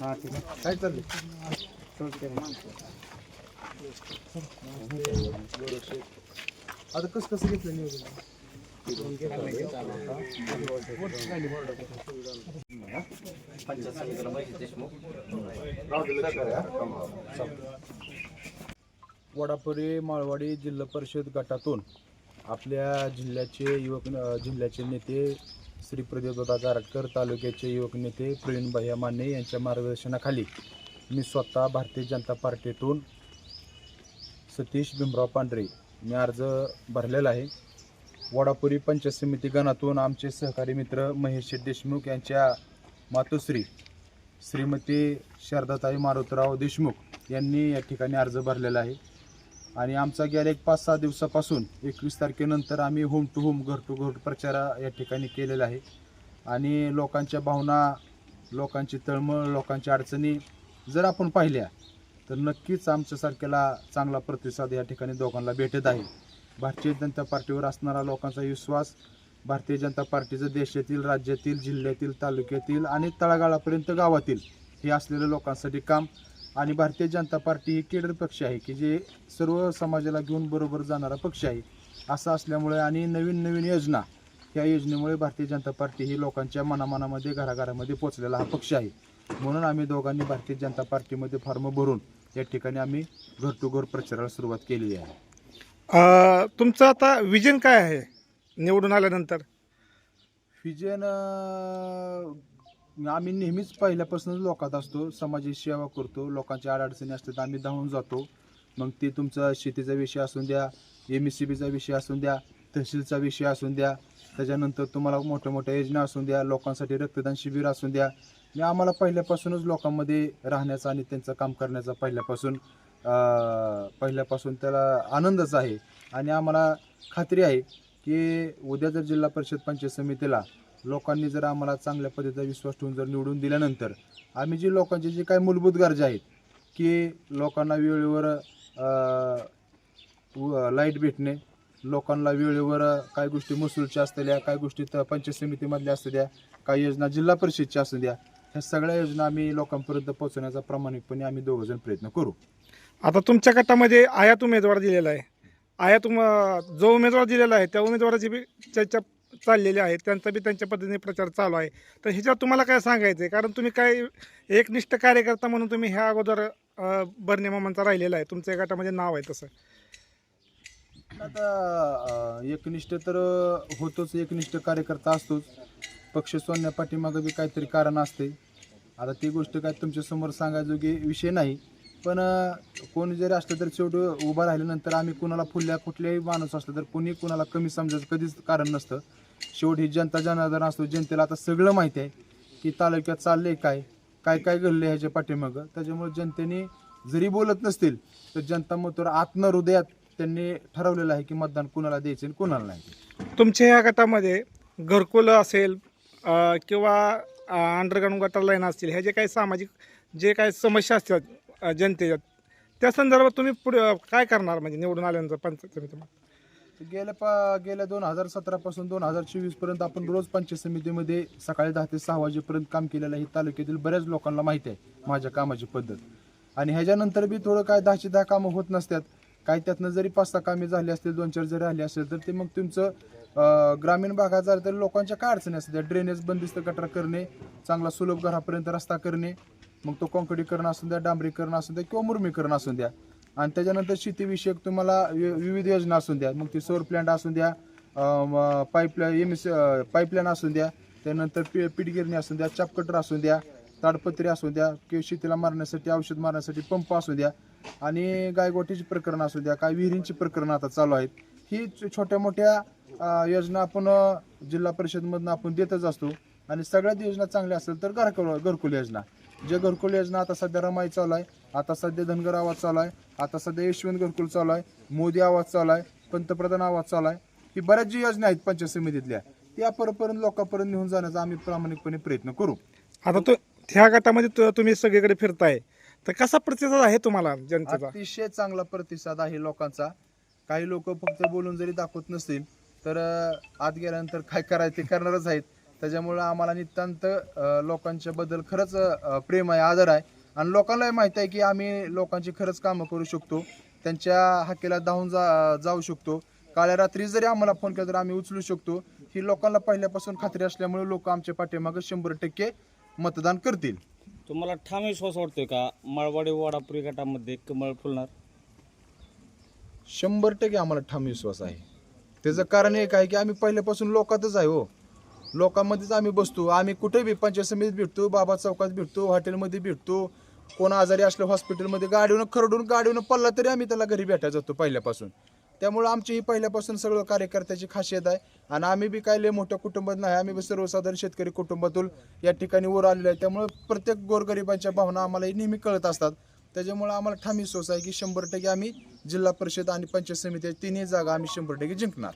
हा ठीक आहे काय चाललं आता कसं कसं घेतलं वडापुरी माळवाडी जिल्हा परिषद गटातून आपल्या जिल्ह्याचे युवक जिल्ह्याचे नेते श्री प्रदीपदादा गारटकर तालुक्याचे युवक नेते प्रवीण भैया माने यांच्या मार्गदर्शनाखाली मी स्वतः भारतीय जनता पार्टीतून सतीश भीमराव पांढरे मी अर्ज भरलेला आहे. वडापुरी पंचायत समिती गणातून आमचे सहकारी मित्र महेश देशमुख यांच्या मातोश्री श्रीमती शारदाताई मारुतराव देशमुख यांनी या ठिकाणी अर्ज भरलेला आहे. आणि आमचा गेल्या एक पाच सहा दिवसापासून एकवीस तारखेनंतर आम्ही होम टू होम घर टू घर प्रचार या ठिकाणी केलेला आहे. आणि लोकांच्या भावना लोकांची तळमळ लोकांच्या अडचणी जर आपण पाहिल्या तर नक्कीच आमच्यासारख्याला चांगला प्रतिसाद या ठिकाणी दोघांना भेटत आहे. भारतीय जनता पार्टीवर असणारा लोकांचा विश्वास भारतीय जनता पार्टीचं देशातील राज्यातील जिल्ह्यातील तालुक्यातील आणि तळागाळापर्यंत गावातील हे असलेलं लोकांसाठी काम आणि भारतीय जनता पार्टी ही केडर पक्ष आहे की जे सर्व समाजाला घेऊन बरोबर जाणारा पक्ष आहे. असं असल्यामुळे आणि नवीन नवीन योजना या योजनेमुळे भारतीय जनता पार्टी ही लोकांच्या मनामनामध्ये घराघरामध्ये पोचलेला हा पक्ष आहे. म्हणून आम्ही दोघांनी भारतीय जनता पार्टीमध्ये फॉर्म भरून या ठिकाणी आम्ही घर टू घर प्रचाराला सुरुवात केलेली आहे. तुमचं आता विजन काय आहे निवडून आल्यानंतर? विजयन अं, आम्ही नेहमीच पहिल्यापासूनच लोकात असतो समाजाची सेवा करतो लोकांच्या अडचणी असतात आम्ही धावून जातो. मग ते तुमचा शेतीचा विषय असून द्या एम एस सी बीचा विषय असून द्या तहसीलचा विषय असून द्या त्याच्यानंतर तुम्हाला मोठ्या मोठ्या योजना असून द्या लोकांसाठी रक्तदान शिबिर असून द्या. मी आम्हाला पहिल्यापासूनच लोकांमध्ये राहण्याचा आणि त्यांचं काम करण्याचा पहिल्यापासून पहिल्यापासून त्याला आनंदच आहे आणि आम्हाला खात्री आहे. की उद्या जर जिल्हा परिषद पंचायत समितीला लोकांनी जर आम्हाला चांगल्या पद्धतीचा विश्वास ठेवून जर निवडून दिल्यानंतर आम्ही जी लोकांची जी काही मूलभूत गरजा आहेत की लोकांना वेळेवर लाइट भेटणे लोकांना वेळेवर काय गोष्टी महसूलच्या द्या काय गोष्टी तर पंचायत समितीमधल्या असू द्या काही योजना जिल्हा परिषदच्या असू द्या ह्या सगळ्या योजना आम्ही लोकांपर्यंत पोहोचवण्याचा प्रामाणिकपणे आम्ही दोघंजण प्रयत्न करू. आता तुमच्या गटामध्ये आयात उमेदवार दिलेला आहे. आयात तुम जो उमेदवार दिलेला आहे त्या उमेदवाराची बी चर्चा चाललेली आहे. त्यांचा बी त्यांच्या पद्धतीने प्रचार चालू आहे. तर ह्याच्यावर तुम्हाला काय सांगायचं आहे कारण तुम्ही काय एकनिष्ठ कार्यकर्ता म्हणून तुम्ही ह्या अगोदर बर्ने मामांचा राहिलेला आहे. तुमच्या गटामध्ये नाव आहे तसं. आता एकनिष्ठ तर होतोच. एकनिष्ठ कार्यकर्ता असतोच. पक्ष सोडण्या पाठीमागं बी काहीतरी कारण असते आता ती गोष्ट काय तुमच्यासमोर सांगायजोगी विषय नाही. पण कोणी जरी असलं तर शेवटी उभा राहिल्यानंतर आम्ही कुणाला फुलल्या कुठल्याही माणूस असलं तर कोणी कुणाला कमी समजायचं कधीच कारण नसतं. शेवट ही जनता जनार्दन असतो जनतेला आता सगळं माहिती आहे की तालुक्यात चाललंय काय काय काय घडलं ह्याच्या पाठीमागं. त्याच्यामुळे जनतेने जरी बोलत नसतील तर जनता मग आत्म हृदयात त्यांनी ठरवलेलं आहे की मतदान कुणाला द्यायचे कुणाला नाही तुमच्या ह्या गटामध्ये घरकुल असेल किंवा अंडरग्राऊंड गटर लाईन असतील ह्या जे काही सामाजिक जे काही समस्या असतात अ, जनतेच्या त्या संदर्भात तुम्ही पुढे अ, काय करणार म्हणजे निवडून आल्यानंतर पंचायत समितीमध्ये गेल्या पा गेल्या दोन हजार सतरा पासून दोन हजार चोवीसपर्यंत आपण रोज पंचायत समितीमध्ये सकाळी दहा ते सहा वाजेपर्यंत काम केलेलं आहे. तालुक्यातील बऱ्याच लोकांना माहिती आहे माझ्या कामाची पद्धत. आणि ह्याच्यानंतर बी थोडं काय दहाची दहा कामं होत नसतात. काय त्यातनं जरी पाच सहा कामे झाली असतील दोन चार जरी आली असेल तर ते मग तुमचं अं, ग्रामीण भागात झालं तर लोकांच्या काय अडचणी असतात? ड्रेनेज बंदिस्त गटार करणे चांगला सुलभ घरापर्यंत रस्ता करणे मग तो कॉन्क्रीटीकरण असून द्या डांबरीकरण असून द्या किंवा मुरमीकरण असून द्या. आणि त्याच्यानंतर शेतीविषयक तुम्हाला वि- विविध योजना असून द्या. मग ती सौर प्लॅन्ट असून द्या पाईपलाईन एम एस पाईपलाईन असून द्या. त्यानंतर पी पीठगिरणी असून द्या चापकटर असून द्या ताडपत्री असू द्या किंवा शेतीला मारण्यासाठी औषध मारण्यासाठी पंप असू द्या. आणि गायगोटीची प्रकरण असू द्या काय विहिरींची प्रकरणं आता चालू आहेत. ही छोट्या मोठ्या योजना आपण जिल्हा परिषदमधनं आपण देतच असतो. आणि सगळ्यात योजना चांगल्या असेल तर घरकुल घरकुल योजना. जे घरकुल योजना आता सध्या रमाई चालू आहे आता सध्या धनगर आवाज चालू आहे आता सध्या यशवंत घरकुल चालू आहे मोदी आवाज चालू आहे पंतप्रधान आवाज चालू आहे ही बऱ्याच जी योजना आहेत पंचायत समितीतल्या त्या परपर्यंत लोकांपर्यंत घेऊन जाण्याचा आम्ही प्रामाणिकपणे प्रयत्न करू. आता तो ह्या गटामध्ये तुम्ही सगळीकडे फिरताय तर कसा प्रतिसाद आहे तुम्हाला जनतेचा? अतिशय चांगला प्रतिसाद आहे लोकांचा. काही लोक फक्त बोलून जरी दाखवत नसतील तर आत गेल्यानंतर काय करायचं ते करणारच आहेत. त्याच्यामुळं आम्हाला नितांत लोकांच्या बद्दल खरंच प्रेम आहे आदर आहे. आणि लोकांनाही माहिती आहे की आम्ही लोकांची खरंच कामं करू शकतो. त्यांच्या हाकेला धावून जा जाऊ शकतो. काळ्या रात्री जरी आम्हाला फोन केला तर आम्ही उचलू शकतो. ही लोकांना पहिल्यापासून खात्री असल्यामुळे लोक आमच्या पाठीमागे शंभर टक्के मतदान करतील. तुम्हाला ठाम विश्वास वाटतोय का? माळवाडी वाडापुरी गटामध्ये कमळ फुलणार? शंभर टक्के आम्हाला ठाम विश्वास आहे. त्याचं कारण एक आहे की आम्ही पहिल्यापासून लोकातच आहे हो. लोकांमध्येच आम्ही बसतो. आम्ही कुठे बी पंचायत समितीत भेटतो बाबा चौकात भेटतो हॉटेलमध्ये भेटतो. कोण आजारी असलं हॉस्पिटलमध्ये गाडीवरून खरडून गाडीवरून पडला तरी आम्ही त्याला घरी भेटायला जातो पहिल्यापासून. त्यामुळं आमची ही पहिल्यापासून सगळं कार्यकर्त्याची खासियत आहे. आणि आम्ही बी काय लय मोठ्या कुटुंबात नाही आम्ही बी सर्वसाधारण शेतकरी कुटुंबातून या ठिकाणी वर आलेलो आहे. त्यामुळं प्रत्येक गोरगरिबांच्या भावना आम्हाला नेहमी कळत असतात. त्याच्यामुळं आम्हाला ठामी सोस आहे की शंभर टक्के आम्ही जिल्हा परिषद आणि पंचायत समिती तिन्ही जागा आम्ही शंभर टक्के जिंकणार.